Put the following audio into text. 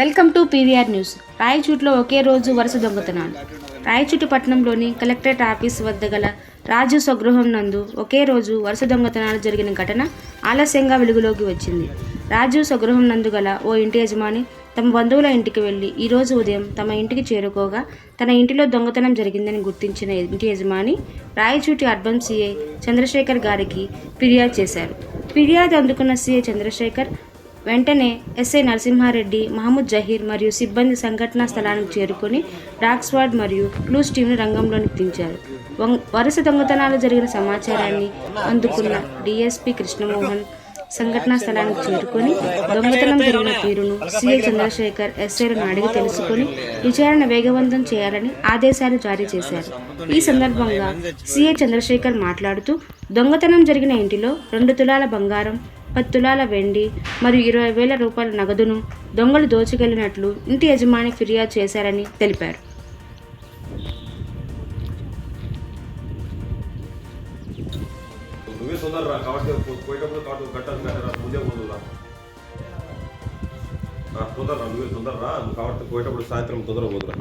Welcome to PVR news. రాయచూట్లో ఒకే రోజు వరుస దొంగతనాలు. రాయచూటి పట్టణంలోని కలెక్టరేట్ ఆఫీస్ వద్ద గల రాజు స్వగృహం నందు ఒకే రోజు వరుస దొంగతనాలు జరిగిన ఘటన ఆలస్యంగా వెలుగులోకి వచ్చింది. రాజు స్వగృహం నందు గల ఓ ఇంటి యజమాని తమ బంధువుల ఇంటికి వెళ్ళి ఈరోజు ఉదయం తమ ఇంటికి చేరుకోగా తన ఇంటిలో దొంగతనం జరిగిందని గుర్తించిన ఇంటి యజమాని రాయచూటి అర్బన్ సీఐ చంద్రశేఖర్ గారికి ఫిర్యాదు చేశారు. ఫిర్యాదు అందుకున్న సీఐ చంద్రశేఖర్ వెంటనే ఎస్ఐ నరసింహారెడ్డి మహమూద్ జహీర్ మరియు సిబ్బంది సంఘటనా స్థలానికి చేరుకొని డాక్స్వాడ్ మరియు క్లూస్ టీంను రంగంలోనికి దించారు. వం- వరుస దొంగతనాలు జరిగిన సమాచారాన్ని అందుకున్న డిఎస్పీ కృష్ణమోహన్ సంఘటనా స్థలానికి చేరుకొని దొంగతనం జరిగిన తీరును సిఐ చంద్రశేఖర్ ఎస్ఐలను అడిగి తెలుసుకొని విచారణ వేగవంతం చేయాలని ఆదేశాలు జారీ చేశారు. ఈ సందర్భంగా సిఐ చంద్రశేఖర్ మాట్లాడుతూ దొంగతనం జరిగిన ఇంటిలో రెండు తులాల బంగారం పది తులాల వెండి మరియు ఇరవై వేల రూపాయల నగదును దొంగలు దోచుకెళ్ళినట్లు ఇంటి యజమాని ఫిర్యాదు చేశారని తెలిపారు. పోయేటప్పుడు నువ్వే నువ్వు కాబట్టి సాయంత్రం తొందర పోదురా.